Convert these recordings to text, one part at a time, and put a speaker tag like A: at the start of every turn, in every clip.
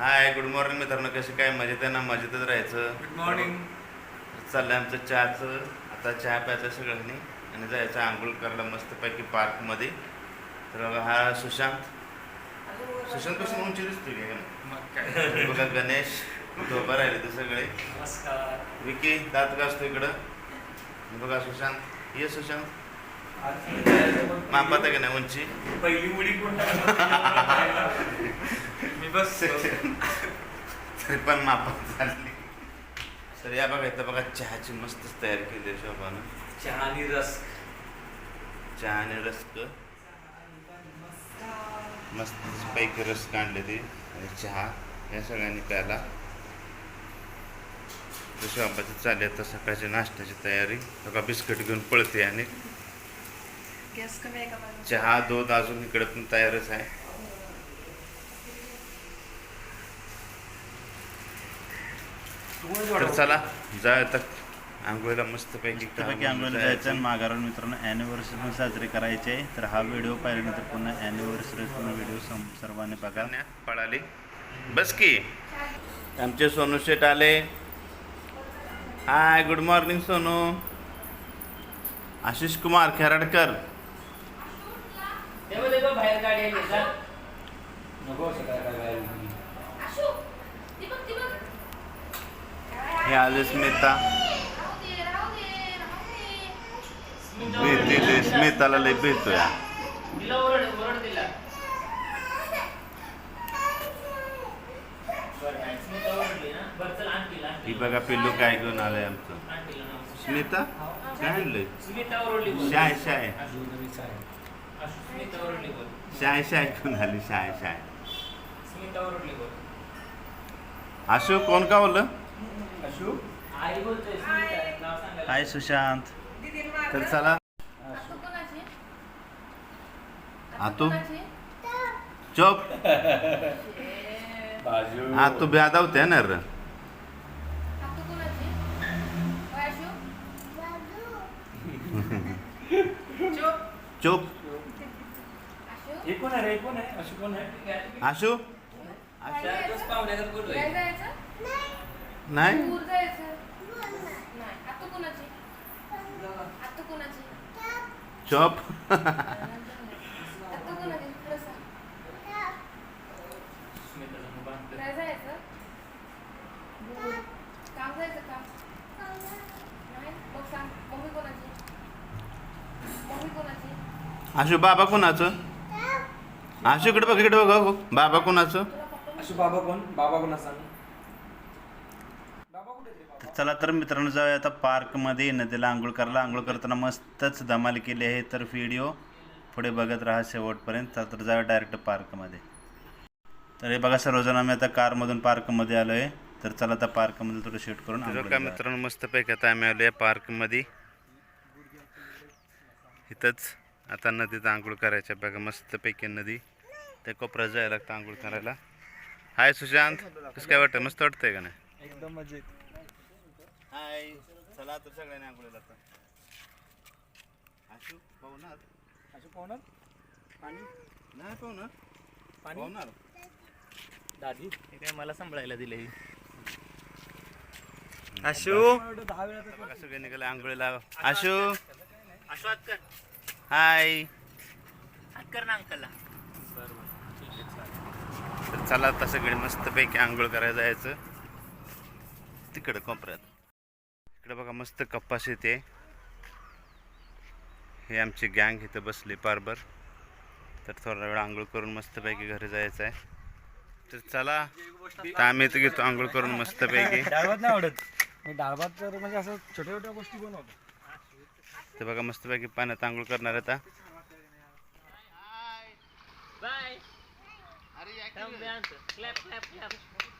A: हाय good morning मित्रांनो कसे काय? मजेत आहे ना? मजेतच राहायचं.
B: गुड मॉर्निंग
A: चाललंय आमचं चहाचं. आता चहा प्यायचं सगळ्यांनी. आणि जायचं आंघोळ करायला मस्तपैकी पार्कमध्ये. तर बघा हा सुशांत. सुशांत कसं उंची का?
B: मग काय?
A: बघा गणेश. झोपा राहिले ते सगळे. विकी दात घासतो इकडं. आणि बघा सुशांत. ये सुशांत. मापात आहे का नाही उंची?
B: पहिली? मी बस
A: तरी पण मापात झाली. तर या बघा इथं बघा चहाची मस्तच तयारी केली आहे शोभानं.
B: चहा आणि रस
A: चहा आणि रस्क. मस्त पैकी रस काढले ते आणि चहा या सगळ्यांनी प्यायला. शोभाची चालली आता सकाळची नाश्त्याची तयारी. बघा बिस्किट घेऊन पळते आणि. चहा दूध अजून इकडे पण तयारच आहे. तर चला जाऊया तर. आंघोळीला मस्तपैकी
C: मस्तपैकी आंघोळीला जायचं आणि माघारून मित्रांनो ॲनिव्हर्सरी पण साजरी करायची. आहे तर हा व्हिडिओ पाहिल्यानंतर पुन्हा ॲनिव्हर्सरी पूर्ण व्हिडिओ सम सर्वांनी बघा.
A: पळाली बस की. आमचे सोनू शेट आले. Hi good morning Sonu. Ashish Kumar Kheradkar.
B: बाहेर गाडी आली जा नको सकाळ बाहेर
A: हे आले स्मिता भीती स्मिताला लय भेटतोय ही. बघा पिल्लू काय घेऊन आलंय आमचं. स्मिता काय आणलंय
B: बोल.
A: शाय शाय
B: बोल
A: शाय शाय घेऊन आली शाय शाय
B: बोल
A: आशू कोण का बोललं
B: अशू?
C: हाय सुशांत.
A: तर. चला.
D: आतू?
A: आतू? चोप. हा तू ब्यादा होते ना र
D: आतू? चुप.
A: चोप.
D: आशू?
B: हे कोण आहे रे? कोण आहे? अशू कोण आहे?
A: आशू नाही
D: दूर जायचं? नाही. आतू कोणाची? आतू कोणाची?
A: चोप
D: आतू कोणाची? खरं सांग.
B: स्मिताचा मोबाईल आणतोय.
D: काय जायचं? दूर. काम जायचं काम? नाही? मग सांग. मम्मी कोणाची? मम्मी कोणाची?
A: आशू बाबा कोणाचं आशू इकडे बघ इकडे बघ हो. बाबा कोणाचं
D: तुला पप्पा
E: अशू बाबा कोण बाबा कोण सांग बाबा कुठे ते बाबा?
C: चला तर मित्रांनो जाऊया आता पार्कमध्ये. नदीला आंघोळ करायला. आंघोळ करताना मस्तच धमाल केली आहे. तर व्हिडिओ पुढे बघत राहा शेवटपर्यंत. तर जाऊया डायरेक्ट पार्कमध्ये. तर हे बघा सर्वजण आम्ही आता कारमधून पार्कमध्ये आलो आहे तर चला आता पार्कमध्ये थोडं शूट करून
A: काय. मित्रांनो मस्तपैकी आता आम्ही आलो या पार्कमध्ये. इथंच आता नदीत आंघोळ करायच्या बघा मस्तपैकी नदी. त्या कोपऱ्यात जायला लागतं आंघोळ करायला. हाय सुशांत कसं काय वाटतं मस्त वाटतंय का नाही?
E: एकदम मजेत.
A: हाय. चला तर सगळ्यांनी आंघोळीला आता आशू पाहुणार?
E: अशू पाहुणार? पाणी?
A: नाही पाहुणार.
E: पाणी?
A: पाहुणार.
E: दादी
B: हे काय मला सांभाळायला दिले
E: अशू दहा वेळा
A: बघा सगळे निघाले आंघोळीला. आशू.
B: अशू हात कर
A: हाय.
B: हात कर ना अंकलला.
A: तर चला आता सगळे मस्तपैकी आंघोळ करायला जायचं. तिकडं कोपऱ्यात. इकडे बघा मस्त कप्पास येते. हे आमची गँग इथं बसली पारभर. तर थोडा वेळ आंघोळ करून मस्तपैकी घरी जायचं आहे. तर चला तर आम्ही इथं घेतो आंघोळ करून मस्तपैकी.
E: डाळ भात नाही आवडत. मी डाळ भात तर म्हणजे असं छोट्या छोट्या गोष्टी बनवतो.
A: तर बघा मस्तपैकी पाण्यात आंघोळ करणार आता
B: बाय क्लॅप क्लॅप क्लॅप पाणी असू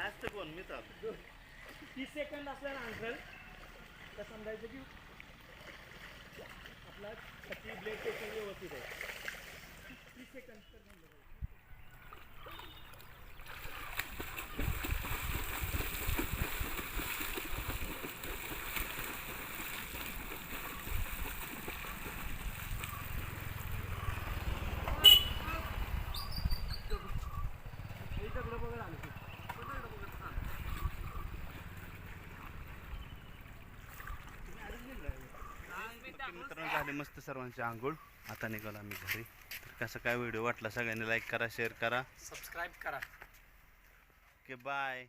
B: लास्ट कोण मी तर
E: तीस सेकंद असला ना अंकल तर समजायचं की आपला ब्लेड व्यवस्थित आहे तीस सेकंद तर
A: मित्रांनो झाले मस्त सर्वांची आंघोळ. आता निघालो आम्ही घरी. तर कसा काय व्हिडिओ वाटला सगळ्यांनी लाईक करा शेअर करा.
E: सबस्क्राईब करा.
A: Okay bye